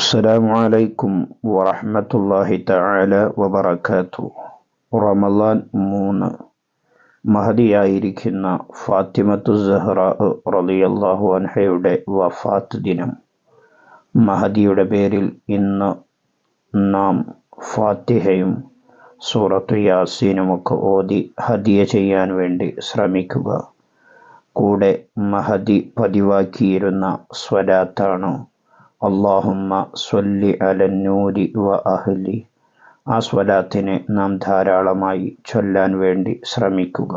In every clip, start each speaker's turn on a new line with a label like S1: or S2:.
S1: السلام عليكم ورحمة الله تعالى وبركاته റമലാൻ മൂന്ന് മഹതിയായിരിക്കുന്ന ഫാത്തിമത്തു സഹ്റ റളിയല്ലാഹു അൻഹയുടെ വഫാത്ത് ദിനം മഹദിയുടെ പേരിൽ ഇന്ന് നാം ഫാത്തിഹയും സൂറത്തു യാസീനുമൊക്കെ ഓതി ഹദിയ ചെയ്യാൻ വേണ്ടി ശ്രമിക്കുക കൂടെ മഹദി പതിവാക്കിയിരുന്ന സ്വലാത്താണ് അള്ളാഹുമ്മ സ്വല്ലി അലന്നൂരി വ അഹ്ലി ആ സ്വലാത്തിനെ നാം ധാരാളമായി ചൊല്ലാൻ വേണ്ടി ശ്രമിക്കുക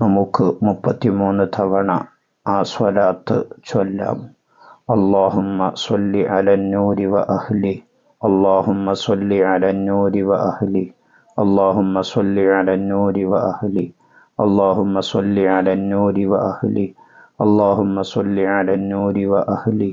S1: നമുക്ക് മുപ്പത്തിമൂന്ന് തവണ ആ സ്വലാത്ത് ചൊല്ലാം അള്ളാഹുമ്മ സ്വല്ലി അലന്നൂരി വ അഹ്ലി അള്ളാഹുമ്മ സ്വല്ലി അലന്നൂരി വ അഹ്ലി അള്ളാഹുമ്മ സ്വല്ലി അലന്നൂരി വ അഹ്ലി اللهم صل على النور وأهله اللهم صل على النور وأهله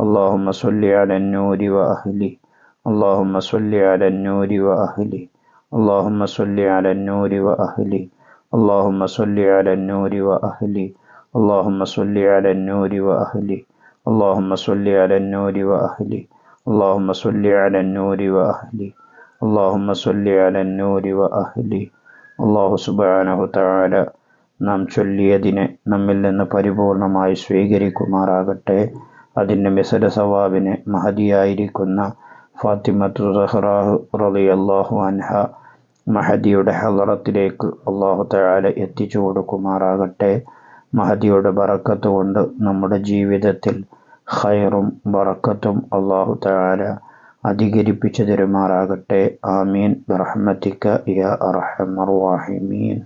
S1: اللهم صل على النور وأهله اللهم صل على النور وأهله اللهم صل على النور وأهله اللهم صل على النور وأهله اللهم صل على النور وأهله اللهم صل على النور وأهله اللهم صل على النور وأهله اللهم صل على النور وأهله അള്ളാഹു സുബാനഹു താല നാം ചൊല്ലിയതിനെ നമ്മിൽ നിന്ന് പരിപൂർണമായി സ്വീകരിക്കുമാറാകട്ടെ അതിന്റെ മിസര സവാബിന് മഹദിയായിരിക്കുന്ന ഫാത്തിമത്തു സഹ്റാഹു അള്ളാഹു അൻഹ മഹദിയുടെ ഹലറത്തിലേക്ക് അള്ളാഹു തയാല എത്തിച്ചു കൊടുക്കുമാറാകട്ടെ. മഹദിയുടെ ബറക്കത്ത് കൊണ്ട് നമ്മുടെ ജീവിതത്തിൽ ഖൈറും ബറക്കത്തും അള്ളാഹു തയാല അധികരിപ്പിച്ചു തരുമാറാകട്ടെ. ആമീൻ. ബറഹ്മത്തിക യാ അർഹമർ റഹീമീൻ.